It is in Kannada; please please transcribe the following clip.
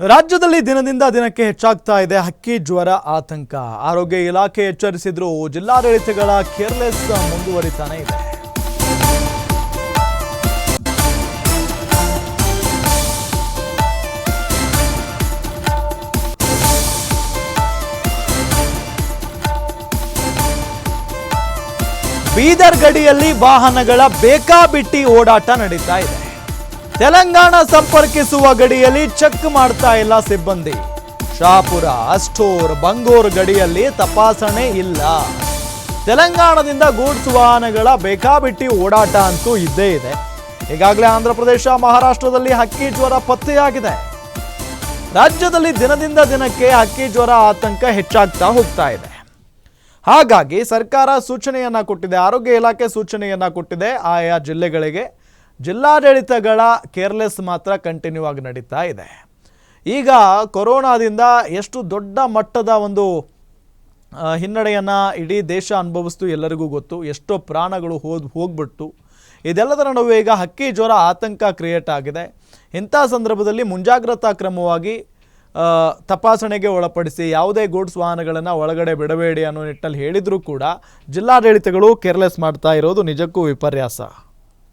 ರಾಜ್ಯದಲ್ಲಿ ದಿನದಿಂದ ದಿನಕ್ಕೆ ಹೆಚ್ಚಾಗ್ತಾ ಇದೆ ಹಕ್ಕಿ ಜ್ವರ ಆತಂಕ. ಆರೋಗ್ಯ ಇಲಾಖೆ ಎಚ್ಚರಿಸಿದ್ರು ಜಿಲ್ಲಾಡಳಿತಗಳ ಕೇರ್ಲೆಸ್ ಮುಂದುವರಿತಾನೆ ಇದೆ. ಬೀದರ್ ಗಡಿಯಲ್ಲಿ ವಾಹನಗಳ ಬೇಕಾಬಿಟ್ಟಿ ಓಡಾಟ ನಡೀತಾ ಇದೆ. ತೆಲಂಗಾಣ ಸಂಪರ್ಕಿಸುವ ಗಡಿಯಲ್ಲಿ ಚೆಕ್ ಮಾಡ್ತಾ ಇಲ್ಲ ಸಿಬ್ಬಂದಿ. ಶಾಪುರ ಅಸ್ಟೋರ್ ಬಂಗೂರ್ ಗಡಿಯಲ್ಲಿ ತಪಾಸಣೆ ಇಲ್ಲ. ತೆಲಂಗಾಣದಿಂದ ಗೂಡ್ಸ್ ವಾಹನಗಳ ಬೇಕಾಬಿಟ್ಟಿ ಓಡಾಟ ಅಂತೂ ಇದ್ದೇ ಇದೆ. ಈಗಾಗಲೇ ಆಂಧ್ರ ಪ್ರದೇಶ ಮಹಾರಾಷ್ಟ್ರದಲ್ಲಿ ಹಕ್ಕಿ ಜ್ವರ ಪತ್ತೆಯಾಗಿದೆ. ರಾಜ್ಯದಲ್ಲಿ ದಿನದಿಂದ ದಿನಕ್ಕೆ ಹಕ್ಕಿ ಜ್ವರ ಆತಂಕ ಹೆಚ್ಚಾಗ್ತಾ ಹೋಗ್ತಾ ಇದೆ. ಹಾಗಾಗಿ ಸರ್ಕಾರ ಸೂಚನೆಯನ್ನ ಕೊಟ್ಟಿದೆ, ಆರೋಗ್ಯ ಇಲಾಖೆ ಸೂಚನೆಯನ್ನ ಕೊಟ್ಟಿದೆ, ಆಯಾ ಜಿಲ್ಲೆಗಳಿಗೆ. ಜಿಲ್ಲಾಡಳಿತಗಳ ಕೇರ್ಲೆಸ್ ಮಾತ್ರ ಕಂಟಿನ್ಯೂ ಆಗಿ ನಡೀತಾ ಇದೆ. ಈಗ ಕೊರೋನಾದಿಂದ ಎಷ್ಟು ದೊಡ್ಡ ಮಟ್ಟದ ಒಂದು ಹಿನ್ನಡೆಯನ್ನು ಇಡೀ ದೇಶ ಅನುಭವಿಸ್ತು ಎಲ್ಲರಿಗೂ ಗೊತ್ತು. ಎಷ್ಟೋ ಪ್ರಾಣಗಳು ಹೋದ್, ಹೋಗ್ಬಿಟ್ಟು. ಇದೆಲ್ಲದರ ನಡುವೆ ಈಗ ಹಕ್ಕಿ ಜ್ವರ ಆತಂಕ ಕ್ರಿಯೇಟ್ ಆಗಿದೆ. ಇಂಥ ಸಂದರ್ಭದಲ್ಲಿ ಮುಂಜಾಗ್ರತಾ ಕ್ರಮವಾಗಿ ತಪಾಸಣೆಗೆ ಒಳಪಡಿಸಿ ಯಾವುದೇ ಗೂಡ್ಸ್ ವಾಹನಗಳನ್ನು ಒಳಗಡೆ ಬಿಡಬೇಡಿ ಅನ್ನೋ ನಿಟ್ಟಲ್ಲಿ ಹೇಳಿದರೂ ಕೂಡ ಜಿಲ್ಲಾಡಳಿತಗಳು ಕೇರ್ಲೆಸ್ ಮಾಡ್ತಾ ಇರೋದು ನಿಜಕ್ಕೂ ವಿಪರ್ಯಾಸ.